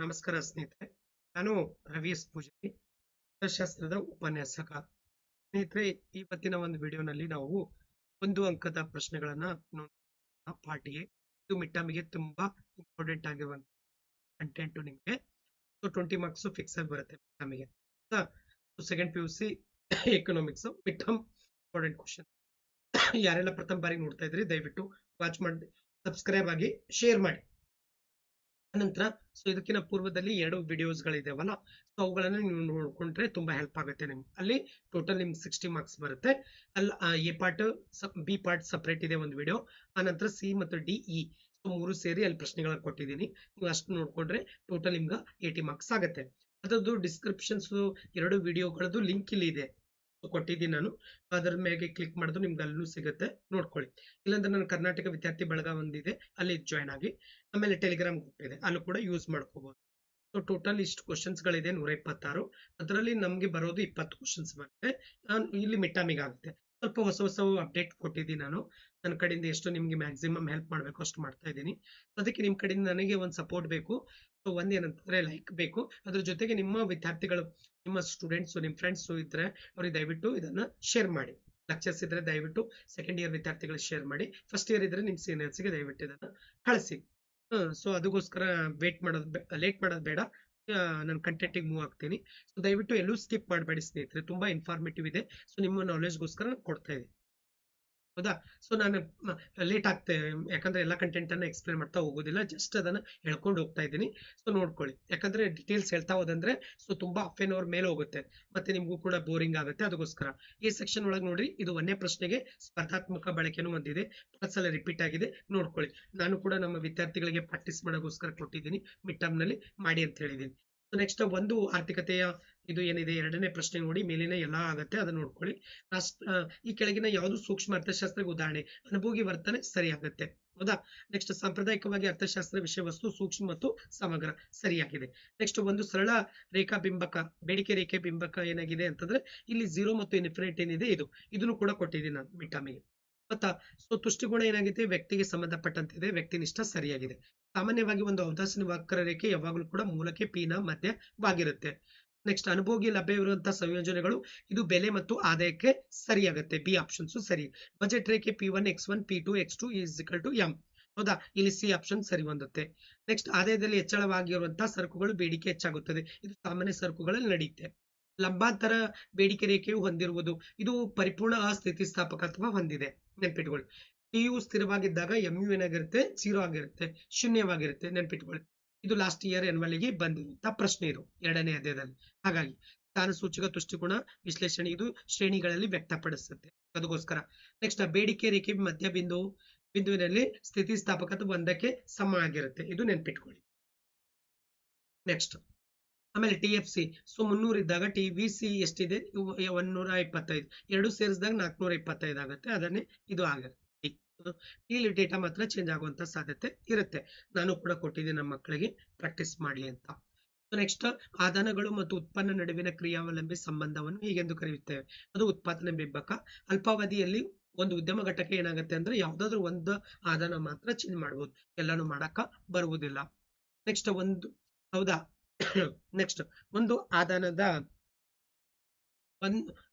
ನಮಸ್ಕಾರ ಸ್ನೇಹಿತರೆ. ನಾನು ರವಿ ಎಸ್ ಪೂಜಾರಿ ಅರ್ಥಶಾಸ್ತ್ರದ ಉಪನ್ಯಾಸಕ. ಸ್ನೇಹಿತರೆ, ಇವತ್ತಿನ ಒಂದು ವಿಡಿಯೋನಲ್ಲಿ ನಾವು ಒಂದು ಅಂಕದ ಪ್ರಶ್ನೆಗಳನ್ನ ಎ ಇದು ಮಿಟ್ಟಮಿಗೆ ತುಂಬಾ ಇಂಪಾರ್ಟೆಂಟ್ ಆಗಿರುವಂತ ಕಂಟೆಂಟ್ ನಿಮಗೆ. ಸೊ ಟ್ವೆಂಟಿ ಮಾರ್ಕ್ಸ್ ಫಿಕ್ಸ್ ಆಗಿ ಬರುತ್ತೆ ಮಿಟ್ಟಮಿಗೆ second P U C economics midterm important question ಯಾರೆಲ್ಲ ಪ್ರಥಮ ಬಾರಿ ನೋಡ್ತಾ ಇದ್ರಿ, ದಯವಿಟ್ಟು ವಾಚ್ ಮಾಡಿ ಸಬ್ಸ್ಕ್ರೈಬ್ ಆಗಿ ಶೇರ್ ಮಾಡಿ. ಅನಂತರ ಸೊ ಇದಕ್ಕಿಂತ ಪೂರ್ವದಲ್ಲಿ ಎರಡು ವಿಡಿಯೋಸ್ ಗಳಿದಾವಲ್ಲ ಸೊ ಅವುಗಳನ್ನು ನೀವು ನೋಡ್ಕೊಂಡ್ರೆ ತುಂಬಾ ಹೆಲ್ಪ್ ಆಗುತ್ತೆ ನಿಮ್ಗೆ. ಅಲ್ಲಿ ಟೋಟಲ್ ನಿಮ್ಗೆ ಸಿಕ್ಸ್ಟಿ ಮಾರ್ಕ್ಸ್ ಬರುತ್ತೆ. ಅಲ್ಲಿ A part B part separate ಇದೆ ಒಂದು ವಿಡಿಯೋ ಆನಂತರ ಸಿ ಮತ್ತು ಡಿ, ಇ ಸೊ ಮೂರು ಸೇರಿ ಅಲ್ಲಿ ಪ್ರಶ್ನೆಗಳನ್ನ ಕೊಟ್ಟಿದ್ದೀನಿ. ನೀವು ಅಷ್ಟು ನೋಡ್ಕೊಂಡ್ರೆ ಟೋಟಲ್ ನಿಮ್ಗೆ ಏಯ್ಟಿ ಮಾರ್ಕ್ಸ್ ಆಗುತ್ತೆ. ಅದರದ್ದು ಡಿಸ್ಕ್ರಿಪ್ಷನ್ಸ್ ಎರಡು ವಿಡಿಯೋಗಳದ್ದು ಲಿಂಕ್ ಇಲ್ಲಿ ಇದೆ. ಕೊಟ್ಟಿದ್ದೀನಿ ನಾನು. ಅದರ ಮೇಲೆ ಕ್ಲಿಕ್ ಮಾಡಿದ್ರು ನಿಮ್ಗೆ ಅಲ್ಲೂ ಸಿಗುತ್ತೆ. ನೋಡ್ಕೊಳ್ಳಿ. ಇಲ್ಲಾಂದ್ರೆ ನನ್ನ ಕರ್ನಾಟಕ ವಿದ್ಯಾರ್ಥಿ ಬಳಗ ಒಂದಿದೆ. ಅಲ್ಲಿ ಜಾಯ್ನ್ ಆಗಿ. ಆಮೇಲೆ ಟೆಲಿಗ್ರಾಮ್ ಗ್ರೂಪ್ ಇದೆ. ಅಲ್ಲೂ ಕೂಡ ಯೂಸ್ ಮಾಡ್ಕೋಬಹುದು ಸೊ ಟೋಟಲ್ ಇಷ್ಟು ಕ್ವಶನ್ಸ್ ಗಳಿದೆ ನೂರ ಇಪ್ಪತ್ತಾರು. ಅದರಲ್ಲಿ ನಮಗೆ ಬರೋದು ಇಪ್ಪತ್ತು ಕ್ವಶನ್ಸ್ ಬರುತ್ತೆ. ನಾನು ಇಲ್ಲಿ ಮಿಟ್ಟಾಮಿಗೆ ಆಗುತ್ತೆ. ಸ್ವಲ್ಪ ಹೊಸ ಹೊಸ ಅಪ್ಡೇಟ್ ಕೊಟ್ಟಿದ್ದೀನಿ ನಾನು. ನನ್ನ ಕಡೆಯಿಂದ ಎಷ್ಟು ನಿಮಗೆ ಮ್ಯಾಕ್ಸಿಮಮ್ ಹೆಲ್ಪ್ ಮಾಡಬೇಕು ಅಷ್ಟು ಮಾಡ್ತಾ ಇದ್ದೀನಿ. ಅದಕ್ಕೆ ನಿಮ್ಮ ಕಡೆಯಿಂದ ನನಗೆ ಒಂದು ಸಪೋರ್ಟ್ ಬೇಕು. ಸೊ ಒಂದೇನಂತಂದರೆ ಲೈಕ್ ಬೇಕು. ಅದ್ರ ಜೊತೆಗೆ ನಿಮ್ಮ ವಿದ್ಯಾರ್ಥಿಗಳು, ನಿಮ್ಮ ಸ್ಟೂಡೆಂಟ್ಸು ನಿಮ್ಮ ಫ್ರೆಂಡ್ಸು ಇದ್ದರೆ ಅವ್ರಿಗೆ ದಯವಿಟ್ಟು ಇದನ್ನು ಶೇರ್ ಮಾಡಿ. ಲೆಕ್ಚರ್ಸ್ ಇದ್ದರೆ ದಯವಿಟ್ಟು ಸೆಕೆಂಡ್ ಇಯರ್ ವಿದ್ಯಾರ್ಥಿಗಳಿಗೆ ಶೇರ್ ಮಾಡಿ. ಫಸ್ಟ್ ಇಯರ್ ಇದ್ರೆ ನಿಮ್ಮ ಸೀನಿಯರ್ಸ್ಗೆ ದಯವಿಟ್ಟು ಇದನ್ನು ಕಳಿಸಿ. ಸೊ ಅದಕ್ಕೋಸ್ಕರ ವೇಟ್ ಮಾಡೋದು ಲೇಟ್ ಮಾಡೋದು ಬೇಡ. ನಾನು ಕಂಟೆಂಟಿಗೆ ಮೂವ್ ಆಗ್ತೀನಿ. ಸೊ ದಯವಿಟ್ಟು ಎಲ್ಲೂ ಸ್ಕಿಪ್ ಮಾಡಬೇಡಿ ಸ್ನೇಹಿತರೆ. ತುಂಬಾ ಇನ್ಫಾರ್ಮೇಟಿವ್ ಇದೆ. ಸೊ ನಿಮ್ಮ ನಾಲೆಜ್ಗೋಸ್ಕರ ಕೊಡ್ತಾ ಇದ್ದೀನಿ. ಹೌದಾ? ಸೊ ನಾನು ಲೇಟ್ ಆಗ್ತೇ, ಯಾಕಂದ್ರೆ ಎಲ್ಲ ಕಂಟೆಂಟ್ ಅನ್ನ ಎಕ್ಸ್ಪ್ಲೇನ್ ಮಾಡ್ತಾ ಹೋಗೋದಿಲ್ಲ ಜಸ್ಟ್ ಅದನ್ನ ಹೇಳ್ಕೊಂಡು ಹೋಗ್ತಾ ಇದ್ದೀನಿ. ಸೊ ನೋಡ್ಕೊಳ್ಳಿ. ಯಾಕಂದ್ರೆ ಡೀಟೇಲ್ಸ್ ಹೇಳ್ತಾ ಹೋದಂದ್ರೆ ಸೊ ತುಂಬಾ ಹಾಫ್ ಎನ್ ಅವರ್ ಮೇಲೆ ಹೋಗುತ್ತೆ. ಮತ್ತೆ ನಿಮಗೂ ಕೂಡ ಬೋರಿಂಗ್ ಆಗುತ್ತೆ ಅದಕ್ಕೋಸ್ಕರ. ಈ ಸೆಕ್ಷನ್ ಒಳಗೆ ನೋಡ್ರಿ, ಇದು ಒಂದೇ ಪ್ರಶ್ನೆಗೆ ಸ್ಪರ್ಧಾತ್ಮಕ ಬಳಕೆನೂ ಒಂದಿದೆ ಸಲ ರಿಪೀಟ್ ಆಗಿದೆ. ನೋಡ್ಕೊಳ್ಳಿ. ನಾನು ಕೂಡ ನಮ್ಮ ವಿದ್ಯಾರ್ಥಿಗಳಿಗೆ ಪ್ರಾಕ್ಟೀಸ್ ಮಾಡೋಕ್ಕೋಸ್ಕರ ಕೊಟ್ಟಿದ್ದೀನಿ ಮಿಡ್ ಟರ್ಮ್ನಲ್ಲಿ ಮಾಡಿ ಅಂತ ಹೇಳಿದ್ದೀನಿ. ನೆಕ್ಸ್ಟ್ ಒಂದು ಆರ್ಥಿಕತೆಯ ಇದು ಏನಿದೆ? ಎರಡನೇ ಪ್ರಶ್ನೆ ನೋಡಿ, ಮೇಲಿನ ಎಲ್ಲ ಆಗತ್ತೆ, ಅದನ್ನ ನೋಡ್ಕೊಳ್ಳಿ. ರಾಷ್ಟ್ರ ಈ ಕೆಳಗಿನ ಯಾವುದು ಸೂಕ್ಷ್ಮ ಅರ್ಥಶಾಸ್ತ್ರಕ್ಕೆ ಉದಾಹರಣೆ? ಅನುಭೋಗಿ ವರ್ತನೆ ಸರಿಯಾಗತ್ತೆ. ಹೌದಾ? ನೆಕ್ಸ್ಟ್ ಸಾಂಪ್ರದಾಯಿಕವಾಗಿ ಅರ್ಥಶಾಸ್ತ್ರ ವಿಷಯ ವಸ್ತು ಸೂಕ್ಷ್ಮ ಮತ್ತು ಸಮಗ್ರ ಸರಿಯಾಗಿದೆ. ನೆಕ್ಸ್ಟ್ ಒಂದು ಸರಳ ರೇಖಾ ಬಿಂಬಕ ಬೇಡಿಕೆ ರೇಖೆ ಬಿಂಬಕ ಏನಾಗಿದೆ ಅಂತಂದ್ರೆ, ಇಲ್ಲಿ ಜೀರೋ ಮತ್ತು ಇನ್ಫಿನಿಟ್ ಏನಿದೆ? ಇದು. ಇದನ್ನು ಕೂಡ ಕೊಟ್ಟಿದ್ದೀನಿ ನಾನು ಮಿಟಾಮಿಗೆ ಮತ್ತ ಸೊ ತುಷ್ಟಿಗುಣ ಏನಾಗಿದೆ? ವ್ಯಕ್ತಿಗೆ ಸಂಬಂಧಪಟ್ಟಂತಿದೆ ವ್ಯಕ್ತಿನಿಷ್ಠ ಸರಿಯಾಗಿದೆ. ಸಾಮಾನ್ಯವಾಗಿ ಒಂದು ಔದಾಸೀನ ವಕ್ರರೇಖೆ ಯಾವಾಗಲೂ ಕೂಡ ಮೂಲಕ್ಕೆ ಪೀನ ಮಧ್ಯವಾಗಿರುತ್ತೆ ನೆಕ್ಸ್ಟ್ ಅನುಭೋಗಿ ಲಭ್ಯವಿರುವಂತಹ ಸಂಯೋಜನೆಗಳು, ಇದು ಬೆಲೆ ಮತ್ತು ಆದಾಯಕ್ಕೆ ಸರಿಯಾಗುತ್ತೆ. ಬಿ ಆಪ್ಷನ್ಸ್ ಸರಿ. ಬಜೆಟ್ ರೇಖೆ P one X one P two X two is to M ಹೌದಾ? ಇಲ್ಲಿ ಸಿ ಆಪ್ಷನ್ ಸರಿ ಹೊಂದುತ್ತೆ ನೆಕ್ಸ್ಟ್ ಆದಾಯದಲ್ಲಿ ಹೆಚ್ಚಳವಾಗಿರುವಂತಹ ಸರಕುಗಳು ಬೇಡಿಕೆ ಹೆಚ್ಚಾಗುತ್ತದೆ. ಇದು ಸಾಮಾನ್ಯ ಸರಕುಗಳಲ್ಲಿ ನಡೆಯುತ್ತೆ. ಲಂಬಾಂತರ ಬೇಡಿಕೆ ರೇಖೆಯು ಹೊಂದಿರುವುದು, ಇದು ಪರಿಪೂರ್ಣ ಅಸ್ಥಿತಿಸ್ಥಾಪಕತ್ವ ಹೊಂದಿದೆ. ನೆನ್ಪಿಟ್ಕೊಳ್ಳಿ ಟಿಯು ಸ್ಥಿರವಾಗಿದ್ದಾಗ ಎಂ ಯು ಏನಾಗಿರುತ್ತೆ? ಜೀರೋ ಆಗಿರುತ್ತೆ. ಶೂನ್ಯವಾಗಿರುತ್ತೆ. ನೆನ್ಪಿಟ್ಕೊಳ್ಳಿ ಇದು ಲಾಸ್ಟ್ ಇಯರ್ ಎನ್ವಲಿಗೆ ಬಂದಂತ ಪ್ರಶ್ನೆ ಇದು. ಎರಡನೇ ಅಧ್ಯಾಯದಲ್ಲಿ. ಹಾಗಾಗಿ ಸ್ಥಾನ ಸೂಚಕ ದೃಷ್ಟಿಕೋನ ವಿಶ್ಲೇಷಣೆ ಇದು ಶ್ರೇಣಿಗಳಲ್ಲಿ ವ್ಯಕ್ತಪಡಿಸುತ್ತೆ. ಅದಕ್ಕೋಸ್ಕರ ನೆಕ್ಸ್ಟ್ ಬೇಡಿಕೆ ರೇಖೆ ಮಧ್ಯ ಬಿಂದು. ಬಿಂದುವಿನಲ್ಲಿ ಸ್ಥಿತಿಸ್ಥಾಪಕತ್ವ ಒಂದಕ್ಕೆ ಸಮ ಆಗಿರುತ್ತೆ ಇದು ನೆನ್ಪಿಟ್ಕೊಳ್ಳಿ ನೆಕ್ಸ್ಟ್ ಆಮೇಲೆ ಟಿ ಎಫ್ ಸಿ. ಸೊ, ಮುನ್ನೂರ ಇದ್ದಾಗ ಟಿ ವಿ ಸಿ ಎಷ್ಟಿದೆ? ಒಂದೂರ ಇಪ್ಪತ್ತೈದು. ಎರಡು ಸೇರಿಸಿದಾಗ ನಾಲ್ಕುನೂರ ಇಪ್ಪತ್ತೈದು ಆಗುತ್ತೆ. ಅದನ್ನೇ ಇದು ಆಗುತ್ತೆ. ಇಲ್ಲಿ ಡೇಟಾ ಮಾತ್ರ ಚೇಂಜ್ ಆಗುವಂತ ಸಾಧ್ಯತೆ ಇರುತ್ತೆ. ನಾನು ಕೂಡ ಕೊಟ್ಟಿದ್ದೀನಿ ನಮ್ಮ ಮಕ್ಕಳಿಗೆ. ಪ್ರಾಕ್ಟೀಸ್ ಮಾಡಲಿ ಅಂತ. ನೆಕ್ಸ್ಟ್ ಆದಾನಗಳು ಮತ್ತು ಉತ್ಪನ್ನ ನಡುವಿನ ಕ್ರಿಯಾವಲಂಬಿ ಸಂಬಂಧವನ್ನು ಹೀಗೆಂದು ಕರೆಯುತ್ತೇವೆ. ಅದು ಉತ್ಪಾದನೆ ಬಿಂಬಕ. ಅಲ್ಪಾವಧಿಯಲ್ಲಿ ಒಂದು ಉದ್ಯಮ ಘಟಕ ಏನಾಗುತ್ತೆ ಅಂದ್ರೆ ಯಾವ್ದಾದ್ರು ಒಂದು ಆದಾನ ಮಾತ್ರ ಚೇಂಜ್ ಮಾಡಬಹುದು ಎಲ್ಲಾನು ಮಾಡಕ ಬರುವುದಿಲ್ಲ. ನೆಕ್ಸ್ಟ್ ಒಂದು, ಹೌದಾ? ನೆಕ್ಸ್ಟ್ ಒಂದು ಆದಾನದ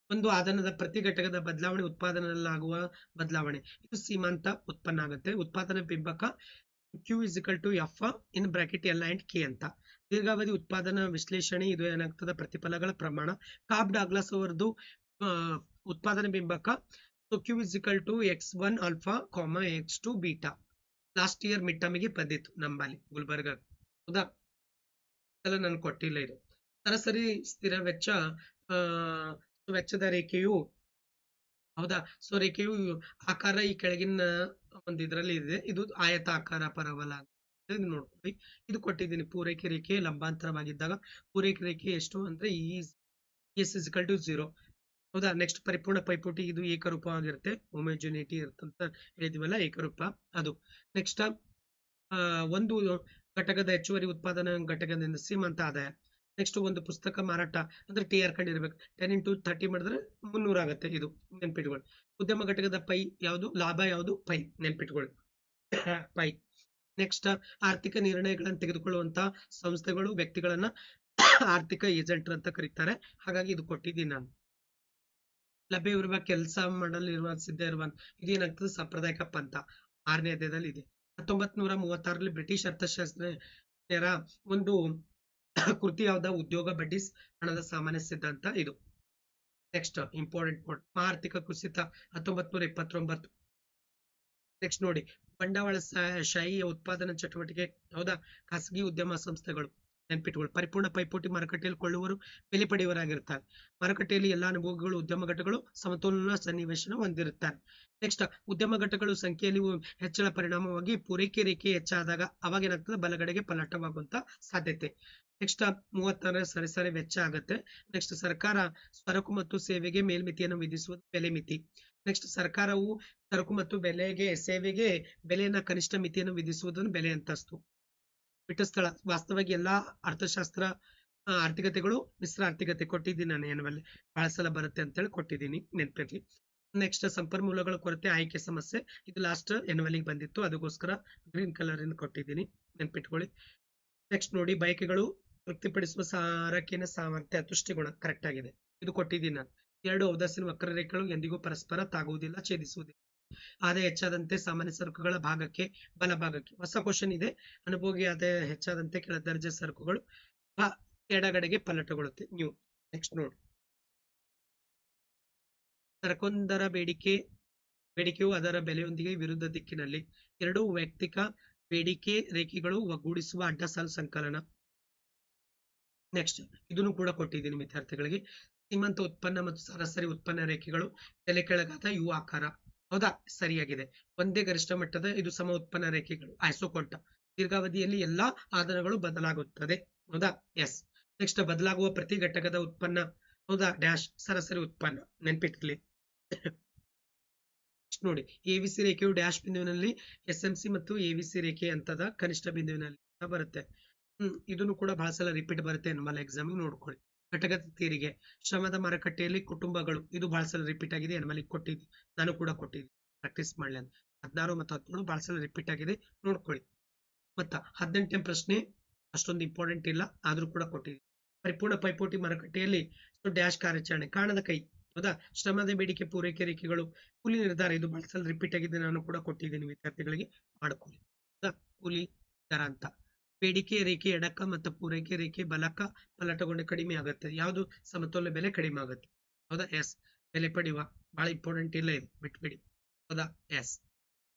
ಒಂದ್ ಆದಾನದ ಪ್ರತಿ ಘಟಕದ ಬದಲಾವಣೆ ಉತ್ಪಾದನೆಯಲ್ಲಾಗುವ ಬದಲಾವಣೆ. ಇದು ಸೀಮಾಂತ ಉತ್ಪನ್ನ ಆಗುತ್ತೆ. ಉತ್ಪಾದನೆ ಬಿಂಬಕ Q is equal to F in bracket L and K ಅಂತ. ದೀರ್ಘಾವಧಿ ಉತ್ಪಾದನಾ ವಿಶ್ಲೇಷಣೆ, ಇದು ಏನಾಗ್ತದೆ? ಪ್ರತಿಫಲಗಳ ಪ್ರಮಾಣ. ಕಾಬ್ ಡಾಗ್ಲಾಸ್ ಅವರದು ಉತ್ಪಾದನೆ ಬಿಂಬಕ so Q is equal to X one alpha comma X two beta last year mid ಟರ್ಮಿಗೆ ಬಂದಿತ್ತು ನಮ್ಮಲ್ಲಿ ಗುಲ್ಬರ್ಗ ಹೌದಾ? ಎಲ್ಲ ನಾನು ಕೊಟ್ಟಿಲ್ಲ ಇದು. ಸರಾಸರಿ ಸ್ಥಿರ ವೆಚ್ಚ ವೆಚ್ಚದ ರೇಖೆಯು ಹೌದಾ? ಸೊ, ರೇಖೆಯು ಆಕಾರ ಈ ಕೆಳಗಿನ ಒಂದು ಇದರಲ್ಲಿ ಇದೆ. ಇದು ಆಯತ ಆಕಾರ ಪರವಲ ನೋಡ್ಕೊಳ್ಳಿ. ಇದು ಕೊಟ್ಟಿದ್ದೀನಿ. ಪೂರೈಕೆ ರೇಖೆ ಲಂಬಾಂತರವಾಗಿದ್ದಾಗ ಪೂರೈಕೆ ರೇಖೆ ಎಷ್ಟು ಅಂದ್ರೆ ಈ S is equal to zero ಹೌದಾ? ನೆಕ್ಸ್ಟ್ ಪರಿಪೂರ್ಣ ಪೈಪೋಟಿ ಇದು ಏಕರೂಪವಾಗಿರುತ್ತೆ ಹೋಮೋಜಿನಿಟಿ ಇರುತ್ತಂತ ಹೇಳಿದ್ವಲ್ಲ ಏಕರೂಪ ಅದು. ನೆಕ್ಸ್ಟ್ ಒಂದು ಘಟಕದ ಹೆಚ್ಚುವರಿ ಉತ್ಪಾದನಾ ಘಟಕದಿಂದ ಸೀಮಂತ ಆದಾಯ. ನೆಕ್ಸ್ಟ್ ಒಂದು ಪುಸ್ತಕ ಮಾರಾಟ ಅಂದ್ರೆ ಟಿ ಆರ್ ಕಂಡಿರ್ಬೇಕು ಟೆನ್ ಇಂಟು ಥರ್ಟಿ ಮಾಡಿದ್ರೆ ಮುನ್ನೂರ ಆಗುತ್ತೆ ಇದು ನೆನ್ಪಿಟ್ಕೊಳ್ಳಿ. ಉದ್ಯಮ ಘಟಕದ ಪೈ ಯಾವುದು? ಲಾಭ ಯಾವುದು? ಪೈ ನೆನ್ಪಿಟ್ಕೊಳ್ಳಿ. ಪೈ. ನೆಕ್ಸ್ಟ್ ಆರ್ಥಿಕ ನಿರ್ಣಯಗಳನ್ನು ತೆಗೆದುಕೊಳ್ಳುವಂತ ಸಂಸ್ಥೆಗಳು, ವ್ಯಕ್ತಿಗಳನ್ನ ಆರ್ಥಿಕ ಏಜೆಂಟ್ ಅಂತ ಕರೀತಾರೆ. ಹಾಗಾಗಿ ಇದು ಕೊಟ್ಟಿದ್ದೀನಿ ನಾನು. ಲಭ್ಯವಿರುವ ಕೆಲಸ ಮಾಡಲಿರುವ, ಸಿದ್ಧ ಇರುವ ಇದೇನಾಗ್ತದೆ ಸಾಂಪ್ರದಾಯಿಕ ಪಂಥ. ಆರನೇ ಅಧ್ಯಾಯದಲ್ಲಿ ಇದೆ. ಹತ್ತೊಂಬತ್ ನೂರ ಮೂವತ್ತಾರರಲ್ಲಿ ಬ್ರಿಟಿಷ್ ಅರ್ಥಶಾಸ್ತ್ರ ಒಂದು ಕೃತಿ ಯಾವ್ದ? ಉದ್ಯೋಗ ಬಡ್ಡಿ ಹಣದ ಸಾಮಾನ್ಯ ಸಿದ್ಧಾಂತ ಇದು. ನೆಕ್ಸ್ಟ್ ಇಂಪಾರ್ಟೆಂಟ್ ಪಾಯಿಂಟ್ ಆರ್ಥಿಕ ಕುಸಿತ ಹತ್ತೊಂಬತ್ ನೂರ ಇಪ್ಪತ್ತೊಂಬತ್ತು ನೆಕ್ಸ್ಟ್ ನೋಡಿ, ಬಂಡವಾಳ ಶಾಹಿಯ ಉತ್ಪಾದನಾ ಚಟುವಟಿಕೆ, ಹೌದಾ? ಖಾಸಗಿ ಉದ್ಯಮ ಸಂಸ್ಥೆಗಳು. ನೆನ್ಪಿಟ್ಕೊಳ್ಳಿ. ಪರಿಪೂರ್ಣ ಪೈಪೋಟಿ ಮಾರುಕಟ್ಟೆಯಲ್ಲಿ ಕೊಳ್ಳುವರು ಬೆಲೆ ಪಡೆಯುವರಾಗಿರ್ತಾರೆ ಮಾರುಕಟ್ಟೆಯಲ್ಲಿ ಎಲ್ಲಾ ಅನುಭವಗಳು, ಉದ್ಯಮ ಘಟಕಗಳು ಸಮತೋಲನ ಸನ್ನಿವೇಶನ ಹೊಂದಿರುತ್ತಾರೆ. ನೆಕ್ಸ್ಟ್ ಉದ್ಯಮ ಘಟಕಗಳು ಸಂಖ್ಯೆಯಲ್ಲಿ ಹೆಚ್ಚಳ ಪರಿಣಾಮವಾಗಿ ಪೂರೈಕೆ ರೇಖೆ ಹೆಚ್ಚಾದಾಗ ಅವಾಗ ಏನಾಗ್ತದೆ? ಬಲಗಡೆಗೆ ಪಲಾಟವಾಗುವಂತ ಸಾಧ್ಯತೆ. ನೆಕ್ಸ್ಟ್ ಮೂವತ್ತರ ಸರಿಸರಿ ವೆಚ್ಚ ಆಗುತ್ತೆ. ನೆಕ್ಸ್ಟ್ ಸರ್ಕಾರ ಸರಕು ಮತ್ತು ಸೇವೆಗೆ ಮೇಲ್ಮಿತಿಯನ್ನು ವಿಧಿಸುವುದು ಬೆಲೆ ಮಿತಿ. ನೆಕ್ಸ್ಟ್ ಸರ್ಕಾರವು ಸರಕು ಮತ್ತು ಬೆಲೆಗೆ, ಸೇವೆಗೆ ಬೆಲೆಯನ್ನ ಕನಿಷ್ಠ ಮಿತಿಯನ್ನು ವಿಧಿಸುವುದನ್ನು ಬೆಲೆ ಅಂತಸ್ತು. ಬಿಟ್ಟ ಸ್ಥಳ ವಾಸ್ತವವಾಗಿ ಎಲ್ಲಾ ಅರ್ಥಶಾಸ್ತ್ರ ಆರ್ಥಿಕತೆಗಳು ಮಿಶ್ರ ಆರ್ಥಿಕತೆ ಕೊಟ್ಟಿದ್ದೀನಿ ನಾನು ಏನಲ್ಲಿ ಬಹಳ ಸಲ ಬರುತ್ತೆ ಅಂತ ಹೇಳಿ ಕೊಟ್ಟಿದ್ದೀನಿ ನೆನಪಿರ್ಲಿ. ನೆಕ್ಸ್ಟ್ ಸಂಪನ್ಮೂಲಗಳ ಕೊರತೆ ಆಯ್ಕೆ ಸಮಸ್ಯೆ. ಇದು ಲಾಸ್ಟ್ ಎನ್ವಲಿಗೆ ಬಂದಿತ್ತು. ಅದಕ್ಕೋಸ್ಕರ ಗ್ರೀನ್ ಕಲರಿಂದ ಕೊಟ್ಟಿದ್ದೀನಿ. ನೆನ್ಪಿಟ್ಕೊಳ್ಳಿ. ನೆಕ್ಸ್ಟ್ ನೋಡಿ ಬಯಕೆಗಳು ತೃಪ್ತಿಪಡಿಸುವ ಸಾರಕಿನ ಸಾಮರ್ಥ್ಯ ತುಷ್ಟಿಗುಣ ಕರೆಕ್ಟ್ ಆಗಿದೆ. ಇದು ಕೊಟ್ಟಿದ್ದೀನಿ ನಾನು. ಎರಡು ಔದಾಸೀನ ವಕ್ರರೇಖೆಗಳು ಎಂದಿಗೂ ಪರಸ್ಪರ ತಾಗುವುದಿಲ್ಲ, ಛೇದಿಸುವುದಿಲ್ಲ. ಆದಾಯ ಹೆಚ್ಚಾದಂತೆ ಸಾಮಾನ್ಯ ಸರಕುಗಳ ಭಾಗಕ್ಕೆ ಬಲಭಾಗಕ್ಕೆ ಹೊಸ ಕ್ವಶನ್ ಇದೆ. ಅನುಭೋಗಿ ಆದಾಯ ಹೆಚ್ಚಾದಂತೆ ಕೆಳ ದರ್ಜೆ ಸರಕುಗಳು ಎಡಗಡೆಗೆ ಪಲ್ಲಟಗೊಳ್ಳುತ್ತೆ. ನ್ಯೂ ನೆಕ್ಸ್ಟ್ ನೋಡಿ. ಸರಕೊಂದರ ಬೇಡಿಕೆ, ಬೇಡಿಕೆಯು ಅದರ ಬೆಲೆಯೊಂದಿಗೆ ವಿರುದ್ಧ ದಿಕ್ಕಿನಲ್ಲಿ. ಎರಡು ವೈಯಕ್ತಿಕ ಬೇಡಿಕೆ ರೇಖೆಗಳು ಒಗ್ಗೂಡಿಸುವ ಅಡ್ಡ ಸಾಲು ಸಂಕಲನ. ನೆಕ್ಸ್ಟ್ ಇದನ್ನು ಕೂಡ ಕೊಟ್ಟಿದ್ದೀನಿ ವಿದ್ಯಾರ್ಥಿಗಳಿಗೆ. ಸೀಮಂತ ಉತ್ಪನ್ನ ಮತ್ತು ಸರಾಸರಿ ಉತ್ಪನ್ನ ರೇಖೆಗಳು ತಲೆ ಕೆಳಗಾದ ಯು ಆಕಾರ. ಹೌದಾ? ಸರಿಯಾಗಿದೆ. ಒಂದೇ ಗರಿಷ್ಠ ಮಟ್ಟದ ಇದು ಸಮ ಉತ್ಪನ್ನ ರೇಖೆಗಳು. ಐಸೋಕೋಟ ದೀರ್ಘಾವಧಿಯಲ್ಲಿ ಎಲ್ಲಾ ಆಧಾರಗಳು ಬದಲಾಗುತ್ತದೆ. ಹೌದಾ? ಎಸ್ ನೆಕ್ಸ್ಟ್ ಬದಲಾಗುವ ಪ್ರತಿ ಘಟಕದ ಉತ್ಪನ್ನ. ಹೌದಾ? ಡ್ಯಾಶ್ ಸರಾಸರಿ ಉತ್ಪನ್ನ. ನೆನ್ಪಿಟ್ಲಿ ಎ ವಿ ಎವಿಸಿ ರೇಖೆಯು ಡ್ಯಾಶ್ ಬಿಂದುವಿನಲ್ಲಿ ಎಸ್ ಎಂ ಸಿ ಮತ್ತು ಎವಿಸಿ ರೇಖೆ ಅಂತದ ಕನಿಷ್ಠ ಬಿಂದುವಿನಲ್ಲಿ ಬರುತ್ತೆ. ಹ್ಮ್, ಇದನ್ನು ಕೂಡ ಬಹಳ ಸಲ ರಿಪೀಟ್ ಬರುತ್ತೆ ಎಕ್ಸಾಮ್ ನೋಡ್ಕೊಳ್ಳಿ. ಘಟಕದ ತೀರಿಗೆ, ಶ್ರಮದ ಮಾರುಕಟ್ಟೆಯಲ್ಲಿ ಕುಟುಂಬಗಳು. ಇದು ಬಹಳ ಸಲ ರಿಪೀಟ್ ಆಗಿದೆ ಎನ್ಮಲಿಗೆ ಕೊಟ್ಟಿದ್ದೆ. ನಾನು ಕೂಡ ಕೊಟ್ಟಿದ್ದೆ. ಪ್ರಾಕ್ಟೀಸ್ ಮಾಡ್ಲಿ ಅಂತ. ಹದಿನಾರು ಮತ್ತು ಹದಿನೇಳು ಬಹಳ ಸಲ ರಿಪೀಟ್ ಆಗಿದೆ. ನೋಡ್ಕೊಳ್ಳಿ. ಮತ್ತ ಹದಿನೆಂಟನೇ ಪ್ರಶ್ನೆ, ಅಷ್ಟೊಂದು ಇಂಪಾರ್ಟೆಂಟ್ ಇಲ್ಲ, ಆದ್ರೂ ಕೂಡ ಕೊಟ್ಟಿದೆ ಪರಿಪೂರ್ಣ ಪೈಪೋಟಿ ಮಾರುಕಟ್ಟೆಯಲ್ಲಿ ಡ್ಯಾಶ್ ಕಾರ್ಯಾಚರಣೆ. ಕಾಣದ ಕೈ. ಹೌದಾ? ಶ್ರಮದ ಬೇಡಿಕೆ, ಪೂರೈಕೆ ರೇಖೆಗಳು, ಕೂಲಿ ನಿರ್ಧಾರ, ಇದು ಬಹಳ ಸಲ ರಿಪೀಟ್ ಆಗಿದೆ. ನಾನು ಕೂಡ ಕೊಟ್ಟಿದ್ದೀನಿ. ವಿದ್ಯಾರ್ಥಿಗಳಿಗೆ ಮಾಡ್ಕೊಳ್ಳಿ. ಹೌದಾ? ಕೂಲಿ, ದರ ಅಂತ. ಬೇಡಿಕೆ, ರೇಖೆ, ಎಡಕ ಮತ್ತು ಪೂರೈಕೆ, ರೇಖೆ ಬಲಕ್ಕ ಪಲಟಗೊಂಡು ಕಡಿಮೆ ಆಗುತ್ತೆ. ಯಾವುದು ಸಮತೋಲ ಬೆಲೆ ಕಡಿಮೆ ಆಗುತ್ತೆ. ಹೌದಾ? ಎಸ್ ಬೆಲೆ ಪಡೆಯುವ ಬಹಳ ಇಂಪಾರ್ಟೆಂಟ್ ಇಲ್ಲ ಇದು. ಬಿಟ್ಬಿಡಿ. ಹೌದಾ? Yes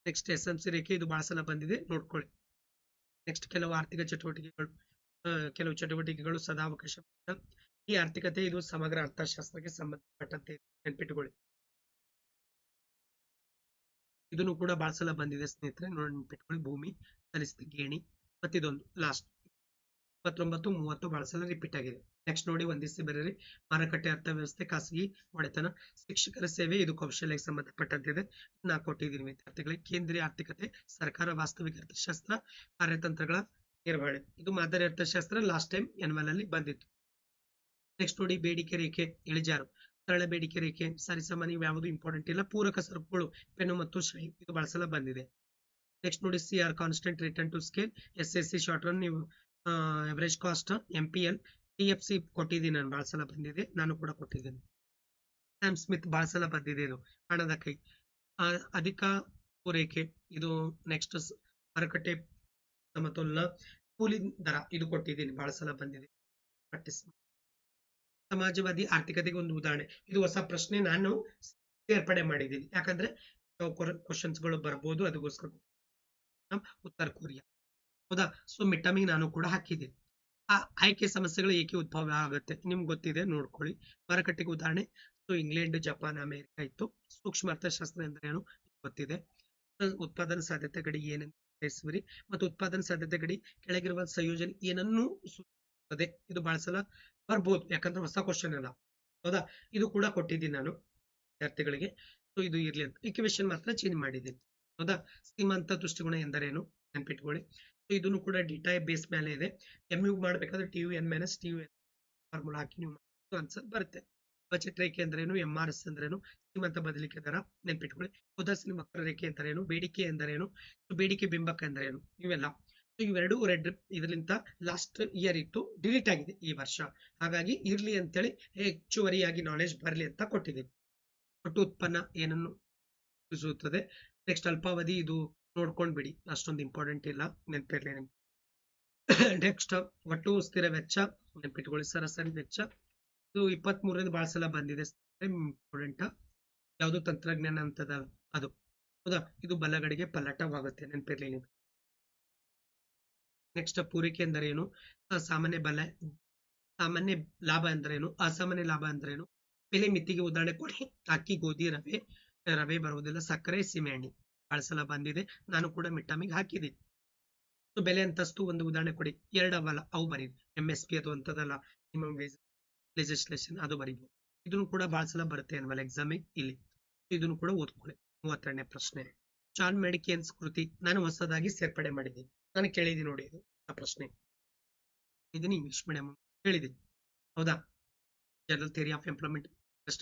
next S M C ರೇಖೆ ಇದು ಬಹಳ ಸಲ ಬಂದಿದೆ. ನೋಡ್ಕೊಳ್ಳಿ. ನೆಕ್ಸ್ಟ್ ಕೆಲವು ಆರ್ಥಿಕ ಚಟುವಟಿಕೆಗಳು ಕೆಲವು ಚಟುವಟಿಕೆಗಳು ಸದಾ ಅವಕಾಶ ಈ ಆರ್ಥಿಕತೆ ಇದು ಸಮಗ್ರ ಅರ್ಥಶಾಸ್ತ್ರಕ್ಕೆ ಸಂಬಂಧಪಟ್ಟಂತೆ. ನೆನ್ಪಿಟ್ಟುಕೊಳ್ಳಿ ಇದನ್ನು ಕೂಡ ಬಹಳ ಸಲ ಬಂದಿದೆ ಸ್ನೇಹಿತರೆ. ನೋಡಿ ನೆನ್ಪಿಟ್ಕೊಳ್ಳಿ. ಭೂಮಿ ಸಲ್ಲಿಸಿದ ಗೇಣಿ ಮತ್ತಿದೊಂದು ಲಾಸ್ಟ್ ಇಪ್ಪತ್ತೊಂಬತ್ತು, ಮೂವತ್ತು ಬಹಳ ಸಲ ರಿಪೀಟ್ ಆಗಿದೆ. ನೆಕ್ಸ್ಟ್ ನೋಡಿ ಒಂದಿಸಿ ಬರೀರಿ. ಮಾರುಕಟ್ಟೆ ಅರ್ಥವ್ಯವಸ್ಥೆ, ಖಾಸಗಿ ಒಡೆತನ, ಶಿಕ್ಷಕರ ಸೇವೆ, ಇದು ಕೌಶಲ್ಯಕ್ಕೆ ಸಂಬಂಧಪಟ್ಟಂತಿದೆ. ನಾ ಕೊಟ್ಟಿದ್ದೀನಿ ವಿದ್ಯಾರ್ಥಿಗಳಿಗೆ. ಕೇಂದ್ರೀಯ ಆರ್ಥಿಕತೆ, ಸರ್ಕಾರ ವಾಸ್ತವಿಕ ಅರ್ಥಶಾಸ್ತ್ರ, ಕಾರ್ಯತಂತ್ರಗಳ ನಿರ್ವಹಣೆ. ಇದು ಮಾದರಿ ಅರ್ಥಶಾಸ್ತ್ರ ಲಾಸ್ಟ್ ಟೈಮ್ ಎನ್ವಲ್ ಅಲ್ಲಿ ಬಂದಿತ್ತು. ನೆಕ್ಸ್ಟ್ ನೋಡಿ ಬೇಡಿಕೆ ರೇಖೆ, ಇಳಿಜಾರು. ಸರಳ ಬೇಡಿಕೆ ರೇಖೆ ಸರಿಸಮಾನ ಇವು ಯಾವುದು ಇಂಪಾರ್ಟೆಂಟ್ ಇಲ್ಲ. ಪೂರಕ ಸರಕುಗಳು, ಪೆನ್ನು ಮತ್ತು ಶ್ರೀ ಇದು ಬಹಳ ಸಲ ಬಂದಿದೆ. ನೆಕ್ಸ್ಟ್ ನೋಡಿ C R constant return to scale S S C short run ನೀವು average cost M P L T F C ಕೊಟ್ಟಿದ್ದೀನಿ ನಾನು ಬಹಳ ಸಲ ಬಂದಿದೆ. ನಾನು ಕೂಡ ಕೊಟ್ಟಿದ್ದೇನೆ. ಸ್ಯಾಮ್ ಸ್ಮಿತ್ ಬಹಳ ಸಲ ಬಂದಿದೆ ಇದು. ಹಣದ ಕೈ ಅಧಿಕ ಪೂರೈಕೆ, ಇದು ನೆಕ್ಸ್ಟ್ ಮಾರುಕಟ್ಟೆ ಸಮತೋಲನ ಕೂಲಿ ದರ, ಇದು ಕೊಟ್ಟಿದ್ದೀನಿ ಬಹಳ ಸಲ ಬಂದಿದೆ. ಪ್ರಾಕ್ಟೀಸ್ ಸಮಾಜವಾದಿ ಆರ್ಥಿಕತೆಗೆ ಒಂದು ಉದಾಹರಣೆ. ಇದು ಹೊಸ ಪ್ರಶ್ನೆ ನಾನು ಸೇರ್ಪಡೆ ಮಾಡಿದ್ದೀನಿ. ಯಾಕಂದ್ರೆ ಕ್ವಶನ್ಸ್ಗಳು ಬರ್ಬೋದು, ಅದಕ್ಕೋಸ್ಕರ ಉತ್ತರ ಕೊರಿಯಾ. ಹೌದಾ? ಸೊ ಮಿಟಮಿಗೆ ನಾನು ಕೂಡ ಹಾಕಿದ್ದೀನಿ ಆ, ಆಯ್ಕೆ ಸಮಸ್ಯೆಗಳು ಏಕೆ ಉದ್ಭವ ಆಗುತ್ತೆ ನಿಮ್ಗೆ ಗೊತ್ತಿದೆ, ನೋಡ್ಕೊಳ್ಳಿ. ಮಾರುಕಟ್ಟೆಗೆ ಉದಾಹರಣೆ ಸೊ ಇಂಗ್ಲೆಂಡ್ ಜಪಾನ್ ಅಮೆರಿಕ ಇತ್ತು. ಸೂಕ್ಷ್ಮ ಅರ್ಥಶಾಸ್ತ್ರ ಅಂದ್ರೆ ಏನು? ಗೊತ್ತಿದೆ. ಉತ್ಪಾದನಾ ಸಾಧ್ಯತೆ ಗಡಿ ಏನೆಂದು ಮತ್ತು ಉತ್ಪಾದನಾ ಸಾಧ್ಯತೆ ಗಡಿ ಕೆಳಗಿರುವ ಸಂಯೋಜನೆ ಏನನ್ನು ಸೂಚಿಸುತ್ತದೆ? ಇದು ಬಹಳ ಸಲ ಬರ್ಬೋದು, ಯಾಕಂದ್ರೆ ಹೊಸ ಕ್ವಶನ್ ಅಲ್ಲ. ಹೌದಾ? ಇದು ಕೂಡ ಕೊಟ್ಟಿದ್ದೀನಿ ನಾನು ವಿದ್ಯಾರ್ಥಿಗಳಿಗೆ. ಸೊ ಇದು ಇರ್ಲಿ ಅಂತ. ಇಕ್ವೇಶನ್ ಮಾತ್ರ ಚೇಂಜ್ ಮಾಡಿದ್ದೀನಿ. ಹೌದಾ? ಶ್ರೀಮಂತ ದೃಷ್ಟಿಗುಣ ಎಂದರೇನು? ನೆನ್ಪಿಟ್ಕೊಳ್ಳಿ. ಸೊ ಇದನ್ನು ಕೂಡ ಡಿಟಾ ಬೇಸ್ ಮೇಲೆ ಇದೆ. ಎಂ ಯು ಮಾಡಬೇಕಾದ್ರೆ T U N minus T U N formula ಹಾಕಿ ನೀವು ಆನ್ಸರ್ ಬರುತ್ತೆ. ಬಜೆಟ್ ರೇಖೆ ಅಂದ್ರೇನು ಎಂ ಆರ್ ಎಸ್ ಅಂದ್ರೇನು ಶ್ರೀಮಂತ ಬದಲಿಕೆ ದರ ನೆನ್ಪಿಟ್ಕೊಳ್ಳಿ. ಉದಾಸೀನ ವಕ್ರ ರೇಖೆ ಅಂದ್ರೇನು ಬೇಡಿಕೆ ಎಂದರೇನು? ಬೇಡಿಕೆ ಬಿಂಬಕ ಎಂದರೇನು? ಇವೆಲ್ಲ. ಇವೆರಡು ರೆಡ್ ಇದರಿಂದ ಲಾಸ್ಟ್ ಇಯರ್ ಇತ್ತು. ಡಿಲೀಟ್ ಆಗಿದೆ ಈ ವರ್ಷ. ಹಾಗಾಗಿ ಇರ್ಲಿ ಅಂತೇಳಿ ಹೆಚ್ಚುವರಿಯಾಗಿ ನಾಲೆಜ್ ಬರಲಿ ಅಂತ ಕೊಟ್ಟಿದ್ದೀವಿ. ಒಟ್ಟು ಉತ್ಪನ್ನ ಏನನ್ನು ಸೂಚಿಸುತ್ತದೆ? ನೆಕ್ಸ್ಟ್ ಅಲ್ಪಾವಧಿ ಇದು ನೋಡ್ಕೊಂಡು ಬಿಡಿ ಅಷ್ಟೊಂದು ಇಂಪಾರ್ಟೆಂಟ್ ಇಲ್ಲ. ನೆನಪಿರಲಿ ನಿಮ್ಗೆ. ನೆಕ್ಸ್ಟ್ ಒಟ್ಟು ಸ್ಥಿರ ವೆಚ್ಚ, ನೆನಪಿಟ್ಕೊಳ್ಳಿ ಸರಾಸರಿ ವೆಚ್ಚ. ಇದು ಇಪ್ಪತ್ತ್ ಮೂರರಿಂದ ಬಹಳ ಸಲ ಬಂದಿದೆ ಇಂಪಾರ್ಟೆಂಟ್ ಯಾವುದು ತಂತ್ರಜ್ಞಾನ ಅಂತದ, ಅದು. ಹೌದಾ? ಇದು ಬಲಗಡೆಗೆ ಪಲ್ಲಟವಾಗುತ್ತೆ, ನೆನಪಿರಲಿ ನೀವು ನೆಕ್ಸ್ಟ್ ಪೂರೈಕೆ ಎಂದರೇನು ಏನು? ಸಾಮಾನ್ಯ ಬಲ, ಸಾಮಾನ್ಯ ಲಾಭ ಅಂದ್ರೇನು ಅಸಾಮಾನ್ಯ ಲಾಭ ಅಂದ್ರೇನು ಬೆಲೆ ಮಿತಿಗೆ ಉದಾಹರಣೆ ಕೊಡಿ. ಅಕ್ಕಿ, ಗೋಧಿ, ರವೆ. ರವೆ ಬರುವುದಿಲ್ಲ ಸಕ್ಕರೆ ಸೀಮೆಹಣ್ಣಿ ಬಹಳ ಸಲ ಬಂದಿದೆ. ನಾನು ಕೂಡ ಮಿಟ್ಟಾಮಿಗೆ ಹಾಕಿದ್ದೀನಿ ಸೊ, ಬೆಲೆ ಅಂತಸ್ತು ಒಂದು ಉದಾಹರಣೆ ಕೊಡಿ. ಎರಡವಲ್ಲ ಅವು ಬರೀ ಎಂ ಎಸ್ ಪಿ ಅದು ಅಂತದಲ್ಲ ಮಿನಿಮಮ್ ವೇಜ್ ಲೆಜಿಸ್ಲೇಷನ್ ಅದು ಬರೀಬಹುದು ಇದನ್ನು ಕೂಡ ಬಹಳ ಸಲ ಬರುತ್ತೆ ಅನ್ವಲ್ಲ ಎಕ್ಸಾಮಿಗೆ ಇಲ್ಲಿ. ಇದನ್ನು ಕೂಡ ಓದ್ಕೊಳ್ಳಿ. ಮೂವತ್ತೆರಡನೇ ಪ್ರಶ್ನೆ. ಚಾನ್ ಮೆಡಿಕೇನ್ಸ್ ಕೃತಿ ನಾನು ಹೊಸದಾಗಿ ಸೇರ್ಪಡೆ ಮಾಡಿದ್ದೀನಿ. ನಾನು ಕೇಳಿದ್ದೀನಿ ನೋಡಿ ಇದು, ಆ ಪ್ರಶ್ನೆ. ಇದನ್ನ ಇಂಗ್ಲಿಷ್ ಮೀಡಿಯಂ ಹೇಳಿದ್ದೀನಿ ಹೌದಾ? General theory of employment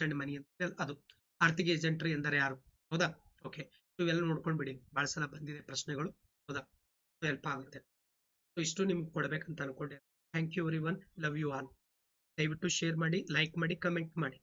and money ಅಂತ. ಅದು. ಆರ್ಥಿಕ ಏಜೆಂಟ್ರಿ ಎಂದರೆ ಯಾರು? ಹೌದಾ? ಓಕೆ ಇವೆಲ್ಲ ನೋಡ್ಕೊಂಡ್ ಬಿಡಿ. ಬಹಳ ಸಲ ಬಂದಿದೆ ಪ್ರಶ್ನೆಗಳು. ಹೌದಾ? ಹೆಲ್ಪ್ ಆಗುತ್ತೆ. ಸೊ ಇಷ್ಟು ನಿಮ್ಗೆ ಕೊಡ್ಬೇಕಂತ ಅನ್ಕೊಂಡೆ. Thank you everyone love you all ದಯವಿಟ್ಟು ಶೇರ್ ಮಾಡಿ ಲೈಕ್ ಮಾಡಿ ಕಮೆಂಟ್ ಮಾಡಿ.